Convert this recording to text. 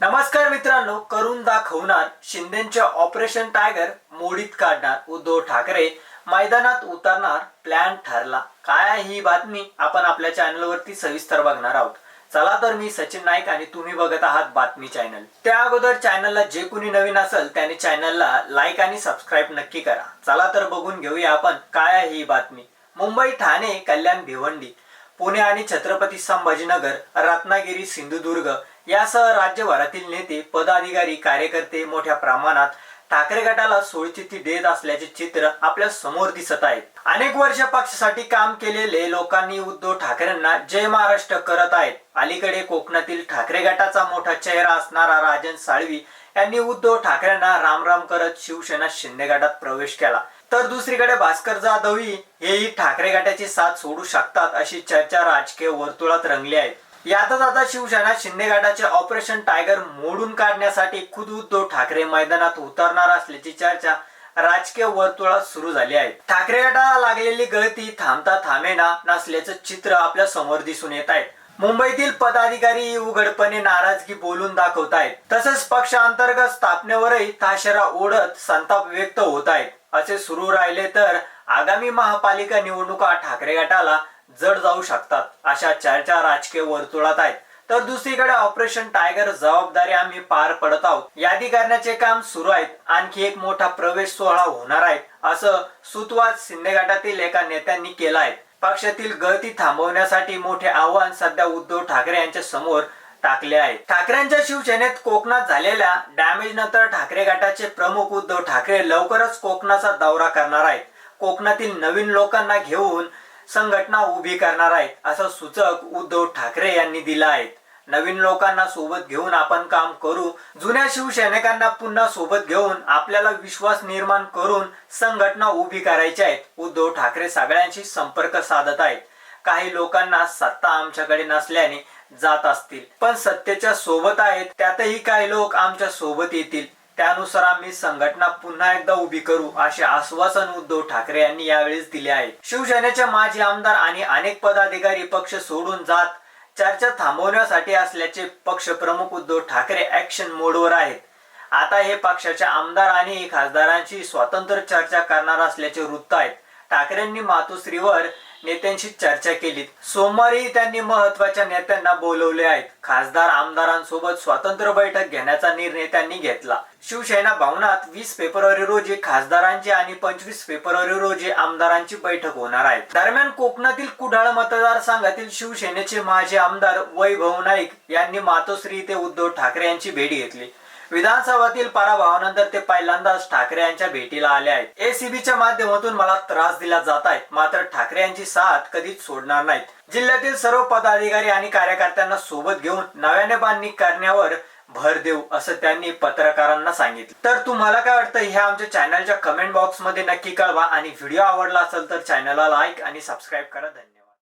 नमस्कार मित्रांनो करून दाखवणार शिंदेचे ऑपरेशन टायगर मोडीत काढणार उद्धव ठाकरे. मैदानात उतरणार प्लॅन ठरला. काय आहे ही बातमी आपण आपल्या चॅनलवरती सविस्तर बघणार आहोत. चला तर मी सचिन नाईक आणि तुम्ही बघत आहात बातमी चॅनल त्या अगोदर चॅनलला जे कुणी नवीन असेल त्याने चॅनलला लाईक आणि सबस्क्राईब नक्की करा. चला तर बघून घेऊया आपण काय आहे ही बातमी. मुंबई ठाणे कल्याण भिवंडी. पुणे आणि छत्रपती संभाजीनगर रत्नागिरी सिंधुदुर्ग यासह राज्यभरातील नेते पदाधिकारी कार्यकर्ते मोठ्या प्रमाणात ठाकरे गटाला सोडचिठ्ठी देत असल्याचे चित्र आपल्यासमोर दिसत आहे. अनेक वर्ष पक्षासाठी काम केलेले लोकांनी उद्धव ठाकरेंना जय महाराष्ट्र करत आहेत. अलीकडे कोकणातील ठाकरे गटाचा मोठा चेहरा असणारा राजन साळवी यांनी उद्धव ठाकरेंना रामराम करत शिवसेना शिंदे गटात प्रवेश केला. तर दुसरीकडे भास्कर जाधवही हेही ठाकरे गटाची साथ सोडू शकतात अशी चर्चा राजकीय वर्तुळात रंगली आहे. यातच आता शिवसेना शिंदे गटाचे ऑपरेशन टायगर मोडून काढण्यासाठी खुद उद्धव ठाकरे मैदानात उतरणार असल्याची चर्चा राजकीय वर्तुळात सुरू झाली आहे. ठाकरे गटाला लागलेली गळती थांबता थांबेना नसल्याचं चित्र आपल्यासमोर दिसून येत आहे. मुंबईतील पदाधिकारी उघडपणे नाराजगी बोलून दाखवत आहेत. तसेच पक्षांतर्गत स्थापनेवरही ताशेरा ओढत संताप व्यक्त होत आहेत असे सुरू राहिले तर आगामी महापालिका निवडणुका ठाकरे गटाला जड जाऊ शकतात. अशा चर्चा राजकीय वर्तुळात आहेत. तर दुसरीकडे ऑपरेशन टायगर जबाबदारी आम्ही पार पडत आहोत. यादी करण्याचे काम सुरू आहेत. आणखी एक मोठा प्रवेश सोहळा होणार आहे असं सुतवाद शिंदे गटातील एका नेत्यांनी केला आहे. पक्षातील गळती थांबवण्यासाठी मोठे आव्हान सध्या उद्धव ठाकरे यांच्या समोर टाकले आहे. ठाकरेंच्या शिवसेनेत कोकणात झालेल्या डॅमेज नंतर ठाकरे गटाचे प्रमुख उद्धव ठाकरे लवकरच कोकणाचा दौरा करणार आहेत. कोकणातील नवीन लोकांना घेऊन संघटना उभी करणार आहेत असं सूचक उद्धव ठाकरे यांनी दिलं आहे. नवीन लोकांना सोबत घेऊन आपण काम करू जुन्या शिवसैनिकांना पुन्हा सोबत घेऊन आपल्याला विश्वास निर्माण करून संघटना उभी करायची आहेत उद्धव ठाकरे सगळ्यांशी संपर्क साधत आहेत. काही लोकांना सत्ता आमच्याकडे नसल्याने जात असतील पण सत्तेच्या सोबत आहेत त्यातही काही लोक आमच्यासोबत येतील. त्यानुसार आम्ही संघटना पुन्हा एकदा उभी करू असे आश्वासन उद्धव ठाकरे यांनी यावेळेस दिले आहे. शिवसेनेचे माजी आमदार आणि अनेक पदाधिकारी पक्ष सोडून जात चर्चा थांबवण्यासाठी असल्याचे पक्ष प्रमुख उद्धव ठाकरे ऍक्शन मोडवर आहेत. आता हे पक्षाच्या आमदार आणि खासदारांशी स्वतंत्र चर्चा करणार असल्याचे वृत्त आहेत. ठाकरेंनी मातोश्रीवर नेत्यांशी चर्चा केली सोमवारी त्यांनी महत्त्वाच्या नेत्यांना बोलवले आहेत. खासदार आमदारांसोबत स्वतंत्र बैठक घेण्याचा निर्णय त्यांनी घेतला. शिवसेना भवनात वीस फेब्रुवारी रोजी खासदारांची आणि पंचवीस फेब्रुवारी रोजी आमदारांची बैठक होणार आहे. दरम्यान कोकणातील कुडाळ मतदारसंघातील शिवसेनेचे माजी आमदार वैभव नाईक यांनी मातोश्री ते उद्धव ठाकरे यांची भेट घेतली. विधानसभातील पराभवानंतर ते पहिल्यांदाच ठाकरे यांच्या भेटीला आले आहेत. एसीबीच्या माध्यमातून मला त्रास दिला जात आहे. मात्र ठाकरे यांची साथ कधीच सोडणार नाहीत. जिल्ह्यातील सर्व पदाधिकारी आणि कार्यकर्त्यांना सोबत घेऊन नव्याने बांधणी करण्यावर भर देऊ असं त्यांनी पत्रकारांना सांगितलं. तर तुम्हाला काय वाटतं? हे आमच्या चॅनलच्या कमेंट बॉक्समध्ये नक्की कळवा. आणि व्हिडिओ आवडला असेल तर चॅनलला लाईक आणि सबस्क्राईब करा. धन्यवाद.